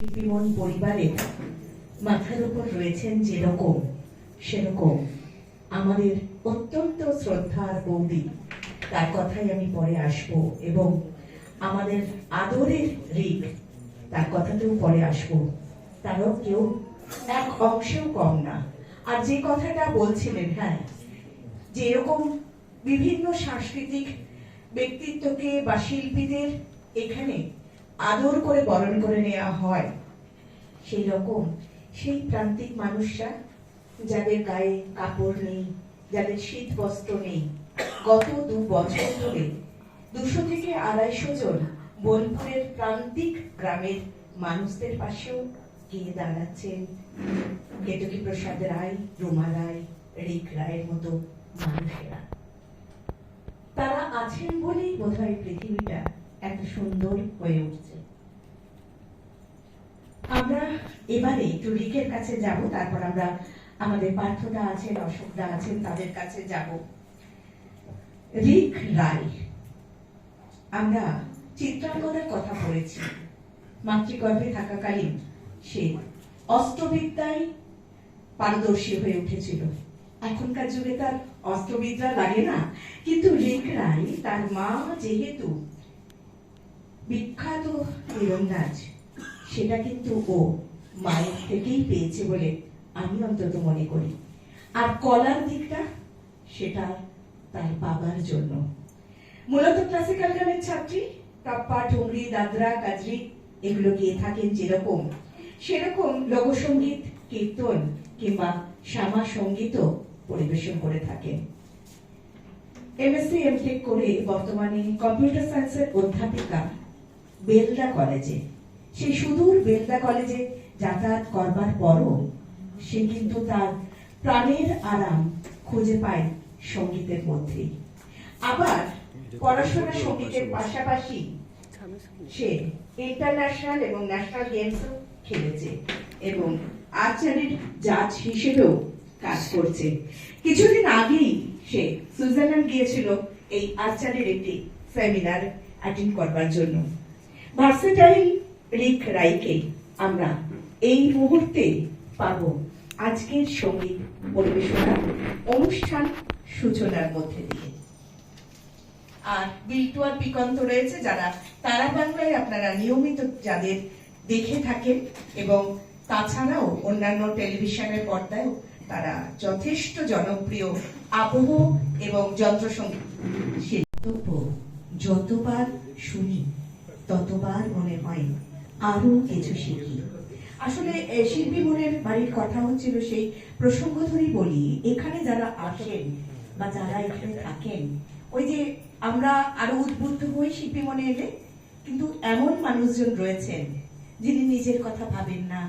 বিমন পরিবারের মাথার উপর রয়েছেন যেরকম, সেরকম আমাদের অত্যন্ত শ্রদ্ধার বৌদি। তার কথাই আমি পরে আসব এবং আমাদের আদরের রিক, তার কথাতেও পরে আসব। তারও কেউ এক অংশেও কম না। আর যে কথাটা বলছিলেন হ্যাঁ যে এরকম বিভিন্ন সাংস্কৃতিক ব্যক্তিত্বকে বা শিল্পীদের এখানে আদর করে বরণ করে নেওয়া হয়। সেই রকম সেই প্রান্তিক মানুষরা যাদের গায়ে কাপড় নেই, যাদের শীত বস্ত্র নেই, গত দু বছর ধরে দুশো থেকে আড়াইশো জন বোলপুরের প্রান্তিক গ্রামের মানুষদের পাশেও গিয়ে দাঁড়াচ্ছেন। কেতকী প্রসাদ রায়, রুমা রায়, রিক রায়ের মতো মানুষেরা। তারা আছেন বলেই বোধহয় পৃথিবীটা এত সুন্দর হয়ে উঠছে। আমরা এবারে একটু রিকের কাছে যাব, তারপর আমরা আমাদের পার্থদা আছেন, অশোকদা আছেন, তাদের কাছে যাব। রিক রায়, আমরা চিত্রাঙ্গনের কথা পড়েছি মাতৃগর্ভে থাকাকালীন সে অস্ত্রবিদ্যায় পারদর্শী হয়ে উঠেছিল। এখনকার যুগে তার অস্ত্রবিদ্যা লাগে না, কিন্তু রিক রায় তার মা যেহেতু বিখ্যাত তীরন্দাজ সেটা কিন্তু ও মায়ের থেকেই পেয়েছে বলে আমি অন্তত মনে করি। আর কলার দিকটা, সেটা তার বাবার জন্য। মূলত ক্লাসিক্যাল গানের ছাত্রী, টপ্পা ঠুমরি দাদরা, কাজরি, এগুলো গিয়ে থাকেন যেরকম। সেরকম লোকসঙ্গীত কীর্তন কিংবা শ্যামা সঙ্গীতও পরিবেশন করে থাকেন। এমএসসি এমটেক করে বর্তমানে কম্পিউটার সায়েন্সের অধ্যাপিকা বেলদা কলেজে। সেই সুদূর বেলদা কলেজে যাতায়াত করবার পরও সে কিন্তু তার প্রাণের আরাম খুঁজে পায় সঙ্গীতের মধ্যেই আবার পড়াশোনা সঙ্গীতের পাশাপাশি সে ইন্টারন্যাশনাল এবং ন্যাশনাল গেমসও খেলেছে এবং আর্চারির জাজ হিসেবেও কাজ করছে। কিছুদিন আগেই সে সুইজারল্যান্ড গিয়েছিল এই আর্চারির একটি সেমিনার অ্যাটেন্ড করবার জন্য। ভার্সেটাইল রিক রাইকে আমরা এই মুহূর্তে পাব আজকের সংগীত পরিবেশনা অনুষ্ঠান সূচনার মধ্যে দিয়ে। আর বিলটুয়ার পিকন্ত রয়েছে যারা তারা বাংলায় আপনারা নিয়মিত যাদের দেখে থাকেন এবং তাছাড়াও অন্যান্য টেলিভিশনের পর্দায়ও তারা যথেষ্ট জনপ্রিয় আবহ এবং যন্ত্রসঙ্গীত যতবার শুনি ততবার মনে হয় আরও কিছু শিখি আসলে শিল্পী মনের বাড়ির কথা হচ্ছিল সেই প্রসঙ্গ ধরেই বলি, এখানে যারা আসেন বা যারা এখানে থাকেন, ওই যে আমরা আরও উদ্বুদ্ধ হই শিল্পী মনে এলে, কিন্তু এমন মানুষজন রয়েছেন যিনি নিজের কথা ভাবেন না,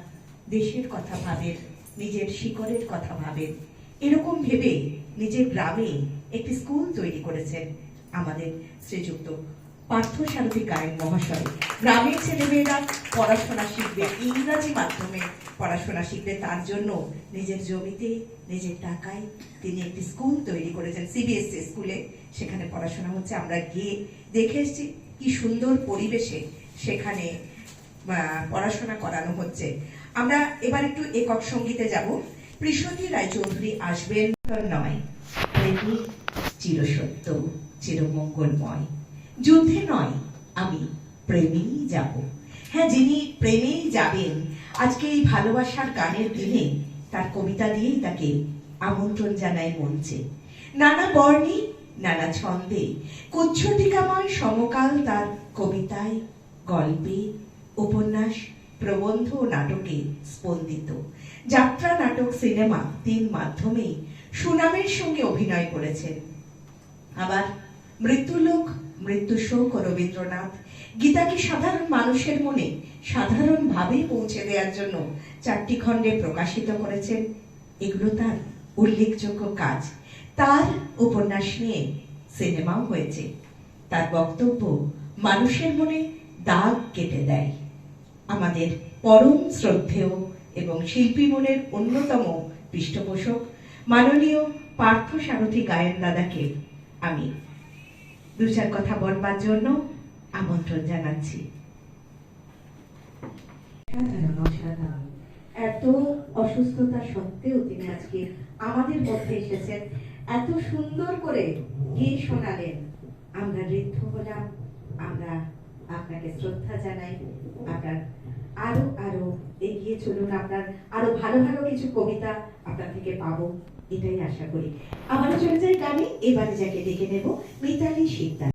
দেশের কথা ভাবেন, নিজের শিকড়ের কথা ভাবেন। এরকম ভেবে নিজের গ্রামে একটি স্কুল তৈরি করেছেন আমাদের শ্রীযুক্ত পার্থ সারথী গায়ক মহাশয়। গ্রামের ছেলেমেয়েরা পড়াশোনা শিখবে, ইংরাজি মাধ্যমে পড়াশোনা শিখবে। তার জন্য নিজের জমিতে, নিজের টাকায় তিনি একটি স্কুল তৈরি করেছেন সিবিএসসি স্কুলে। সেখানে পড়াশোনা হচ্ছে। আমরা গিয়ে দেখে এসেছি কি সুন্দর পরিবেশে সেখানে পড়াশোনা করানো হচ্ছে। আমরা এবার একটু একক সঙ্গীতে যাব। পৃষতী রায়চৌধুরী আসবেন নয়। চিরসত্য, চিরমঙ্গলময়। যুদ্ধে নয়, আমি প্রেমেই যাব। হ্যাঁ যিনি প্রেমেই যাবেন, আজকে এই ভালোবাসার গানের দিনে তার কবিতা দিয়েই তাকে আমন্ত্রণ জানায় মঞ্চে। নানা বর্ণে, নানা ছন্দে, কুচ্ছটিকাময় সমকাল তার কবিতায়, গল্পে, উপন্যাস, প্রবন্ধ নাটকে স্পন্দিত। যাত্রা নাটক সিনেমা তিন মাধ্যমেই সুনামের সঙ্গে অভিনয় করেছেন। আবার মৃত্যুলোক মৃত্যু শোক রবীন্দ্রনাথ। গীতাকে সাধারণ মানুষের মনে সাধারণভাবে পৌঁছে দেওয়ার জন্য চারটি খণ্ডে প্রকাশিত করেছেন। এগুলো তার উল্লেখযোগ্য কাজ। তার উপন্যাস নিয়ে সিনেমাও হয়েছে। তার বক্তব্য মানুষের মনে দাগ কেটে দেয়। আমাদের পরম শ্রদ্ধেয় এবং শিল্পী মনের অন্যতম পৃষ্ঠপোষক, মাননীয় পার্থ সারথী গায়ন দাদাকে আমি দু চার কথা বলবার জন্য আমন্ত্রণ জানাচ্ছি। এত অসুস্থতা সত্ত্বেও তিনি আজকে আমাদের মধ্যে এসেছেন। এত সুন্দর করে গিয়ে শোনালেন। আমরা ঋদ্ধ হলাম, আমরা আপনাকে শ্রদ্ধা জানাই, আপনার আরও আরও এগিয়ে চলুন, আপনার আরও ভালো ভালো কিছু কবিতা আপনার থেকে পাবো, এটাই আশা করি। আবারও চলে যাই গানে, এবারে যাকে ডেকে নেব, মিতালি শিকদার।